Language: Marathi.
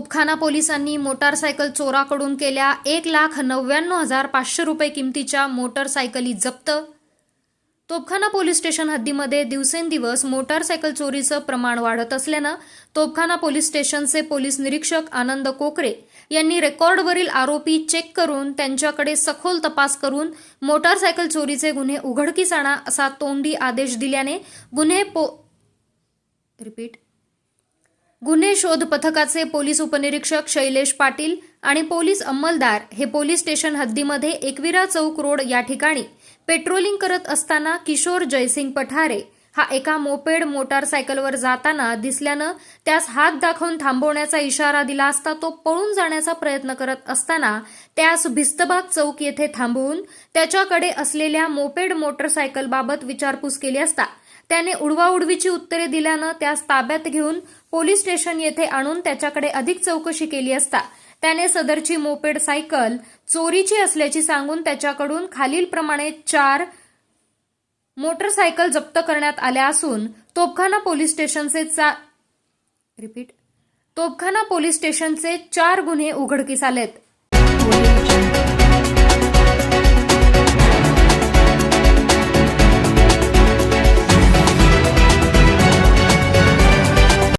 तोपखाना पोलिसांनी मोटारसायकल चोराकडून केल्या एक लाख नव्याण्णव हजार पाचशे रुपये किमतीच्या मोटारसायकली जप्त. तोपखाना पोलीस स्टेशन हद्दीमध्ये दिवसेंदिवस मोटारसायकल चोरीचं प्रमाण वाढत असल्यानं तोपखाना पोलीस स्टेशनचे पोलीस निरीक्षक आनंद कोकरे यांनी रेकॉर्डवरील आरोपी चेक करून त्यांच्याकडे सखोल तपास करून मोटारसायकल चोरीचे गुन्हे उघडकीस आणा असा तोंडी आदेश दिल्याने गुन्हे पो रिपीट. गुन्हे शोध पथकाचे पोलीस उपनिरीक्षक शैलेश पाटील आणि पोलीस अंमलदार हे पोलीस स्टेशन हद्दीमध्ये एकविरा चौक रोड या ठिकाणी पेट्रोलिंग करत असताना किशोर जयसिंग पठारे हा एका मोपेड मोटारसायकलवर जाताना दिसल्यानं त्यास हात दाखवून थांबवण्याचा इशारा दिला असता तो पळून जाण्याचा प्रयत्न करत असताना त्यास भिस्तबाग चौक येथे थांबवून त्याच्याकडे असलेल्या मोपेड मोटरसायकलबाबत विचारपूस केली असता. त्याने उडवाउडवीची उत्तरे दिल्यानं त्यास ताब्यात घेऊन पोलीस स्टेशन येथे आणून त्याच्याकडे अधिक चौकशी केली असता. त्याने सदरची मोपेड सायकल चोरीची असल्याची सांगून त्याच्याकडून खालीलप्रमाणे चार मोटरसायकल जप्त करण्यात आल्या असून तोपखाना पोलीस स्टेशनचे चा रिपीट तोपखाना पोलीस स्टेशनचे चार गुन्हे उघडकीस आलेत.